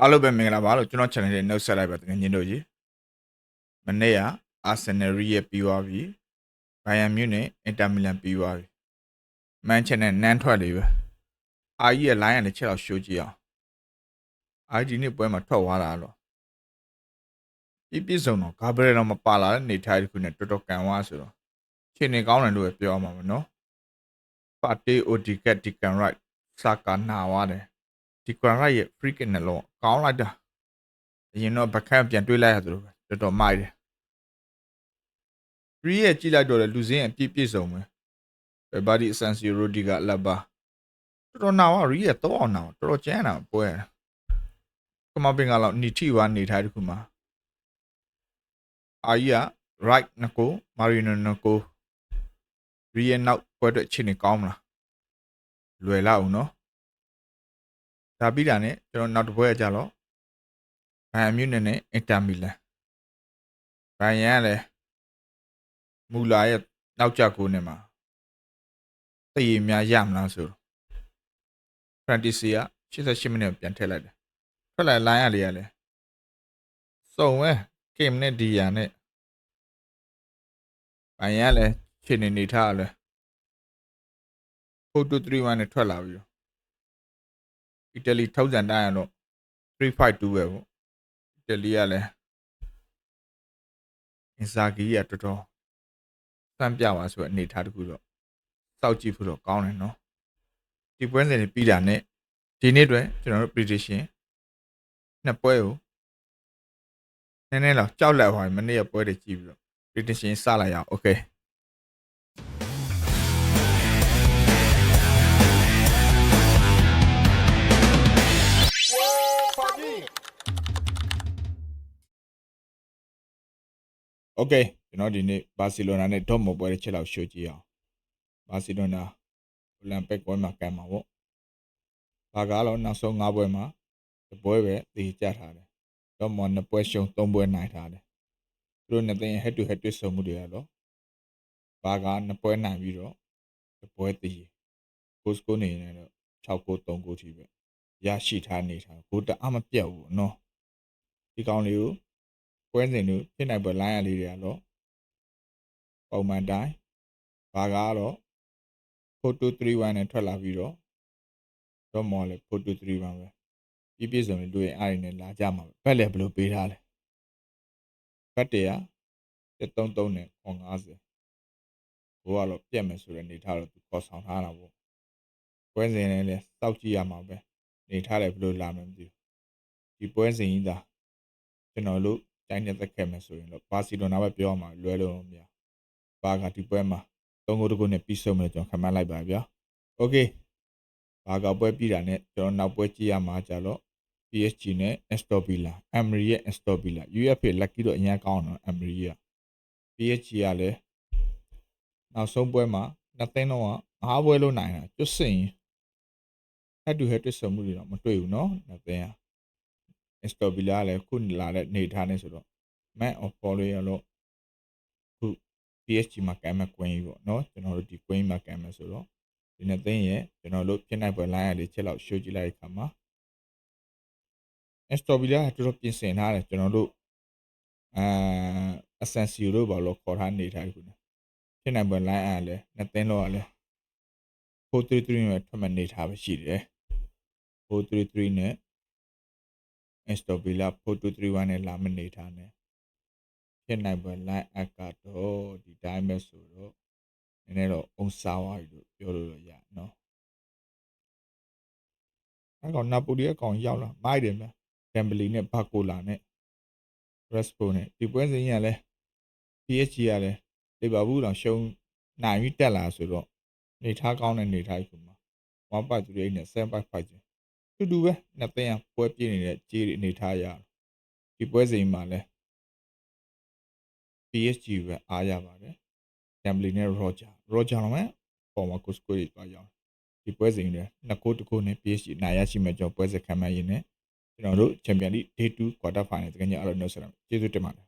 အားလုံးပဲမင်္ဂလာပါလို့ကျွန်တော် channel လေးနှုတ်ဆက်လိုက်ပါတကယ်ညင်တို့ကြီးမနေ့က Arsenal ရဲ့ပြီးသွားပြီ Bayern Munich Inter Milan ပြီးသွားပြီ Manchester နဲ့နန်းထွက်လေပဲအာကြီးရဲ့ line နဲ့ချက်တော့ရှိုးကြည့်အောင်အာကြီးဒီနေ့ပွဲမှာထွက်သွားတာတော့ပြည့်ပြည့်စုံတော့ Gabriel တော့မပါလာတဲ့နေထိုင်တစ်ခုနဲ့တော်တော်ကန်သွားဆိုတော့ခြေနေကောင်းတယ်လို့ပဲပြောမှာမနော် Partey Odegaard Declan Rice Saka နာသွားတယ် Declan Rice ရဲ့ free kick နဲ့လုံးကောင်းလိုက်တာအရင်တော့ဘက်ခန့်ပြန်တွေးလိုက်ရသလိုပဲတော်တော်မိုက်တယ် free ရဲ့ကြည့်လိုက်တော့လေလူစင်းအပြည့်ပြည့်စုံပဲဘယ်ဘာဒီ Asensio Rodrigo လက်ပါတော်တော်နာဝရီရဲ့တော့အောင်နာတော်တော်ကျန်းတာပွဲကမပင်ကတော့နီတီဝါနေထိုင်တခုမှာအာကြီးက right နကိုမာရီနိုနကိုရီရဲ့နောက်ပွဲအတွက်ချင်းနေကောင်းမလားလွယ်လောက်အောင်နော် ဒါပြီးတာနဲ့ကျွန်တော်နောက်တစ်ပွဲကြတော့ဘိုင်ယန်မြူနစ်နဲ့အင်တာမီလန်ဘိုင်ယန်ကလည်းမူလာရဲ့နောက်ကျကိုနဲ့မှာတည်ရများရမလားဆိုတော့ဖရန်တီစီက88မိနစ်ပြန်ထည့်လိုက်တယ်ထွက်လိုက်လိုင်းရလေးရလဲစုံဝဲကင်နဲ့ဒီယာနဲ့ဘိုင်ယန်လည်းခြေနေနေထားလဲ4231နဲ့ထွက်လာပြီတော့ အီတလီထောက်စံတိုင်းရတော့352ပဲပေါ့အီတလီကလည်းအင်ဇာဂီကတော်တော်စမ်းပြပါဆိုတဲ့အနေထားတခုတော့စောက်ကြည့်ဖို့တော့ကောင်းတယ်နော်ဒီပွဲစဉ်တွေပြီးတာနဲ့ဒီနေ့အတွက်ကျွန်တော်တို့ prediction နှစ်ပွဲကိုနည်းနည်းတော့ကြောက်လန့်သွားပြီမနေ့ကပွဲတွေကြည့်ပြီးတော့ prediction စလိုက်ရအောင် okay โอเคကျွန်တော်ဒီနေ့ဘာစီလိုနာနဲ့ဒေါ့မော်ပွဲတစ်ချက်လောက်ရှိုးကြည့်အောင်ဘာစီလိုနာအိုလံပစ်ပွဲမှာကံမှာပေါ့ဘာကားတော့နောက်ဆုံး၅ပွဲမှာတစ်ပွဲပဲတည်ကြထားတယ်ဒေါ့မော်နှစ်ပွဲရှုံး၃ပွဲနိုင်ထားတယ်သူတို့နှစ်သိန်း head to head တွေ့ဆုံမှုတွေကတော့ဘာကားနှစ်ပွဲနိုင်ပြီးတော့တစ်ပွဲတည်ကိုစကိုနေနေတော့6ကို3ကိုထိပဲရရှိထားနေထားကိုတအားမပြတ်ဘူးเนาะဒီကောင်လေးကို ပွဲစဉ်တို့ဖြစ်နိုင်ပွဲလိုင်းရလေးတွေကတော့ပုံမှန်တိုင်းဘာကတော့4231နဲ့ထွက်လာပြီးတော့တော့မော်လေ4231ပဲပြည့်ပြည့်စုံလေးတွေ့ရင်အားရနဲ့လာကြမှာပဲဘက်လည်းဘယ်လိုပေးထားလဲဘက်တရ133နဲ့50ကိုကတော့ပြက်မယ်ဆိုတဲ့နေထားတော့သူခေါ်ဆောင်ထားတာပေါ့ပွဲစဉ်နဲ့လည်းစောက်ကြည့်ရမှာပဲနေထားတယ်ဘယ်လိုလာမှမသိဘူးဒီပွဲစဉ်ကြီးသာကျွန်တော်တို့ တိုင်းနဲ့သက်ခဲ့မယ်ဆိုရင်တော့ဘာစီလိုနာပဲပြောရမှာလွယ်လို့မရဘာကဒီပွဲမှာသုံးကိုတကုနဲ့ပြီးဆုံးမယ်ကျွန်တော်ခမှန်းလိုက်ပါဗျာโอเคဘာကပွဲပြီးတာနဲ့ကျွန်တော်နောက်ပွဲကြည့်ရမှာကြတော့ PSG နဲ့ Aston Villa Emery ရဲ့ Aston Villa UFA lucky တော့အရင်ကောင်းတော့ Emery က PSG ကလည်းနောက်ဆုံးပွဲမှာနှစ်သိန်းတော့အားပွဲလို့နိုင်တာကျွတ်စင် head to head တွေ့ဆုံမှုတွေတော့မတွေ့ဘူးเนาะနှစ်သိန်းက Escobilla လည်းခုလာတဲ့နေထားနေဆိုတော့ man of follow ရလို့ခု PSG မှာကမ်းမဲ့ queen ပေါ့နော်ကျွန်တော်တို့ဒီ queen မှာကမ်းမဲ့ဆိုတော့ဒီနှစ်သိန်းရဲ့ကျွန်တော်တို့ဖြစ်နိုင်ပွဲ line ရလေးချက်လောက် show ကြည့်လိုက်ခါမှာ Escobilla ကတော်တော်ပြင်ဆင်ထားတယ်ကျွန်တော်တို့အာအဆန်စီတို့ဘာလို့ခေါ်ထားနေထားခုနဖြစ်နိုင်ပွဲ line အားလဲနှစ်သိန်းလောက်အားလဲ433နဲ့ထွက်မှနေထားပဲရှိတယ်433နဲ့ Aston Villa 4231နဲ့လာမနေထားနဲ့ဖြစ်နိုင်ပွဲ line အကတော့ဒီတိုင်းပဲဆိုတော့နည်းနည်းတော့အုံစားသွားပြီလို့ပြောလို့ရနော်အဲ့ကောင်နာပိုလီအကောင်ရောက်လာမိုက်တယ်ဗျဒမ်ဘလီနဲ့ဘာကိုလာနဲ့ရက်စပိုနဲ့ဒီပွဲစဉ်ကြီးကလည်း PSG ကလည်းလီဗာပူးတော့ရှုံးနိုင်ပြီးတက်လာဆိုတော့နေထားကောင်းတဲ့နေထားကြီးမှာ1.38နဲ့7.5ကျ တူတူပဲနှစ်သိန်းကပွဲပြည့်နေတဲ့ကြေးတွေအနေထားရဒီပွဲစဉ်မှာလဲ PSG ပဲအားရပါတယ်ဒမ်ဘလီနဲ့ရောဂျာရောဂျာတော့မှပေါ်မှာကိုစကိုရီသွားရောက်ဒီပွဲစဉ်နဲ့နှစ်ကိုတကိုနဲ့ PSG နိုင်ရရှိမဲ့ကြောင့်ပွဲစဉ်ခံမှန်းရင်းနဲ့ကျွန်တော်တို့ချန်ပီယံလိ Day 2 quarter final တကယ်ကြီးအားလုံးနှုတ်ဆက်ရမယ်ကျေးဇူးတင်ပါတယ်